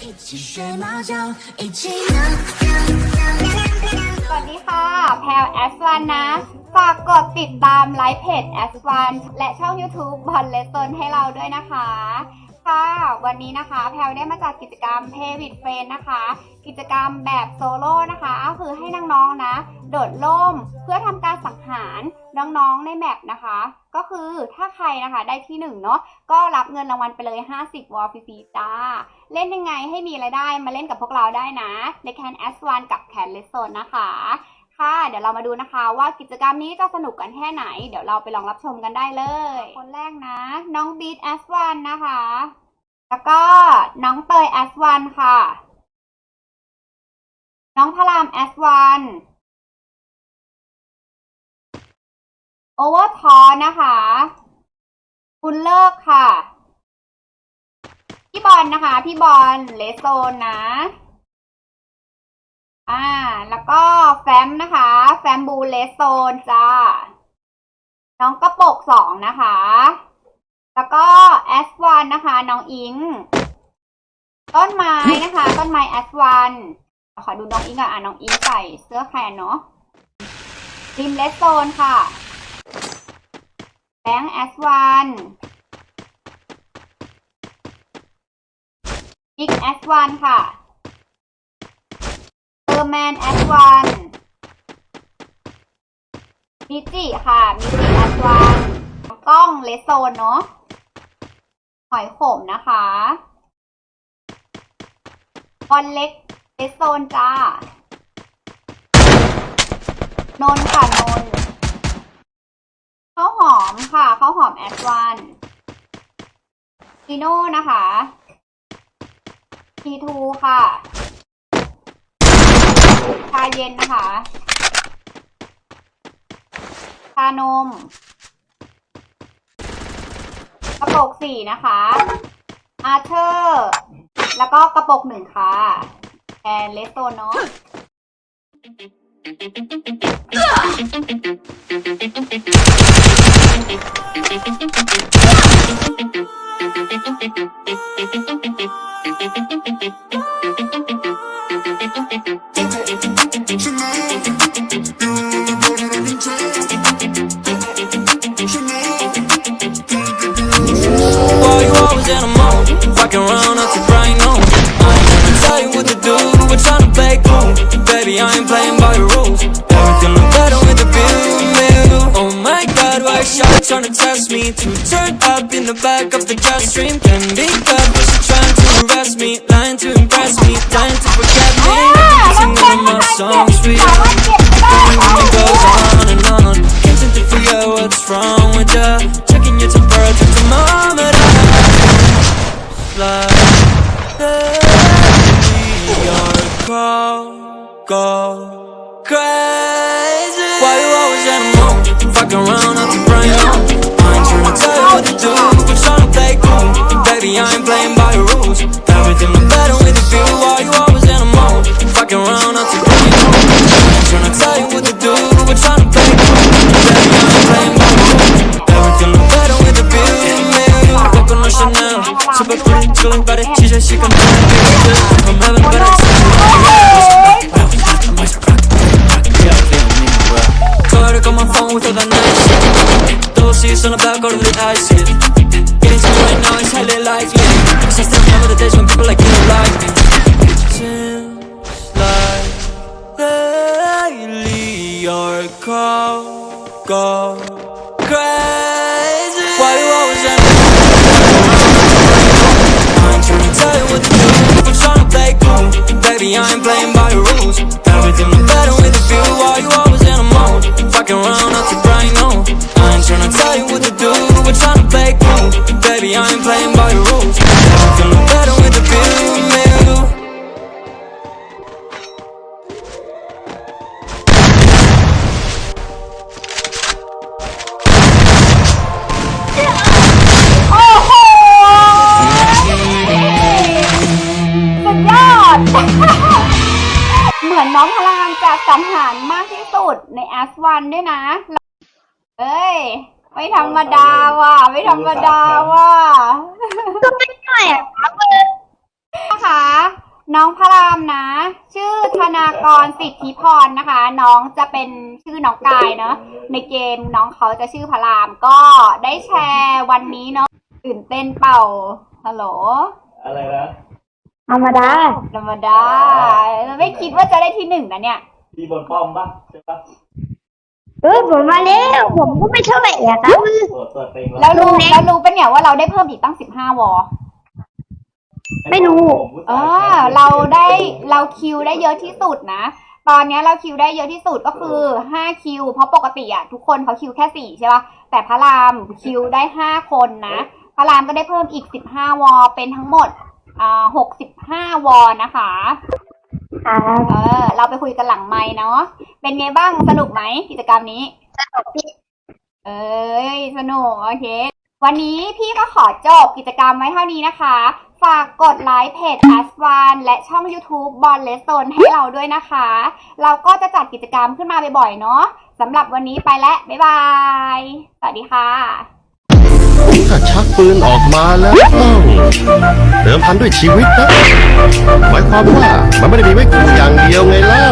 一起学猫叫，一起闹。 สวัสดีค่ะ แพลแอสวันนะ ฝากกดติดตามไลฟ์เพจแอสวันและช่อง YouTube บอลเลสโซนให้เราด้วยนะคะ ค่ะ วันนี้นะคะ แพลได้มาจากกิจกรรมเพวิดเฟนนะคะ กิจกรรมแบบโซโล่นะคะก็คือให้น้องๆนะ โดดร่ม เพื่อทำการสังหารน้องๆในแมปนะคะ ก็คือถ้าใครนะคะได้ที่หนึ่งเนาะก็รับเงินรางวัลไปเลย 50 วอลฟรีจ้า เล่นยังไงให้มีรายได้มาเล่นกับพวกเราได้นะในแคนแอสวันกับแคนเลสโซนนะคะค่ะเดี๋ยวเรามาดูนะคะว่ากิจกรรมนี้จะสนุกกันแค่ไหน เดี๋ยวเราไปลองรับชมกันได้เลย คนแรกนะ น้องบีทแอสวันนะคะ แล้วก็น้องเตยแอสวันค่ะ น้องพรามแอสวัน โอเวอร์ทอนะคะ คุณเลิกค่ะ พี่บอลนะคะ พี่บอลเลสโซนนะ อ่า แล้วก็แฟมนะคะ แฟมบูเลสโซนจ้า น้องกระปกสองนะคะ แล้วก็แอสวันนะคะ น้องอิง ต้นไม้นะคะ ต้นไม้แอสวันขอดูน้องอิงอะอะน้องอิงใส่เสื้อแขนเนาะริมเลสโซนค่ะ งค์แอสวันบิ๊กแอสวันค่ะเออร์แมนแอสวันมิจิค่ะมิจิแอสวันกล้องเลสโซนเนาะหอยขมนะคะบอลเล็กเลสโซนจ้านนค่ะนน ข้าวหอมค่ะข้าวหอมแอดวันจีโน่นะคะทีทูค่ะชาเย็นนะคะชานมกระโปกสี่นะคะอาเธอร์แล้วก็กระโปกหนึ่งค่ะแอนเลสโตนเนาะ do. We're trying to play cool. Baby, I ain't playing by your rules. Everything look better with a view. Oh my god, why is trying to test me? To turn up in the back of the jet stream. Can be good, but she trying to arrest me. Lying to impress me. Dying to forget me. Singing all my songs nice shit Getting to right now and tell it like lit Cause I still remember the days when people like you like me. มือนน้องพลามจะสังหารมากที่สุดในแอสวันด้วยนะ เอ้ย ไม่ธรรมดาว่ะ ไม่ธรรมดาว่ะก็ไม่ใช่อะครับนะคะน้องพระรามนะ ชื่อธนากรสิทธิพรนะคะ น้องจะเป็นชื่อน้องกายเนาะในเกมน้องเขาจะชื่อพระรามก็ได้แชร์วันนี้เนาะตื่นเต้นเปล่าฮัลโหลอะไรนะ ธรรมดา ธรรมดาไม่คิดว่าจะได้ที่หนึ่งนะเนี่ยที่บนป้อมปะใช่ปะเออผมมาแล้ว ผมก็ไม่เท่าไหร่อะครับตรวจตรวจเต็งแล้วรู้แล้วรู้ปะเนี่ยว่าเราได้เพิ่มอีกตั้งสิบห้าวอไม่รู้ เออ เราได้เราคิวได้เยอะที่สุดนะ ตอนเนี้ยเราคิวได้เยอะที่สุดก็คือห้าคิว เพราะปกติอะทุกคนเขาคิวแค่สี่ใช่ปะแต่พระรามคิวได้ห้าคนนะ พระรามก็ได้เพิ่มอีกสิบห้าวอเป็นทั้งหมด อ่าหกสิบห้าวอนะคะครับเออ เราไปคุยกันหลังไม้เนาะ เป็นไงบ้างสนุกไหมกิจกรรมนี้เอ้ยสนุก โอเค วันนี้พี่ก็ขอจบกิจกรรมไว้เท่านี้นะคะ ฝากกดไลค์เพจ a s 1และช่อง YouTube บอลเลสโซนให้เราด้วยนะคะ เราก็จะจัดกิจกรรมขึ้นมาบ่อยๆเนาะสำหรับวันนี้ไปแล้ว บ๊ายบาย สวัสดีค่ะ ถ้าชักปืนออกมาแล้วต้องเดิมพันด้วยชีวิตนะหมายความว่ามันไม่ได้มีไว้ขู่อย่างเดียวไงเล่า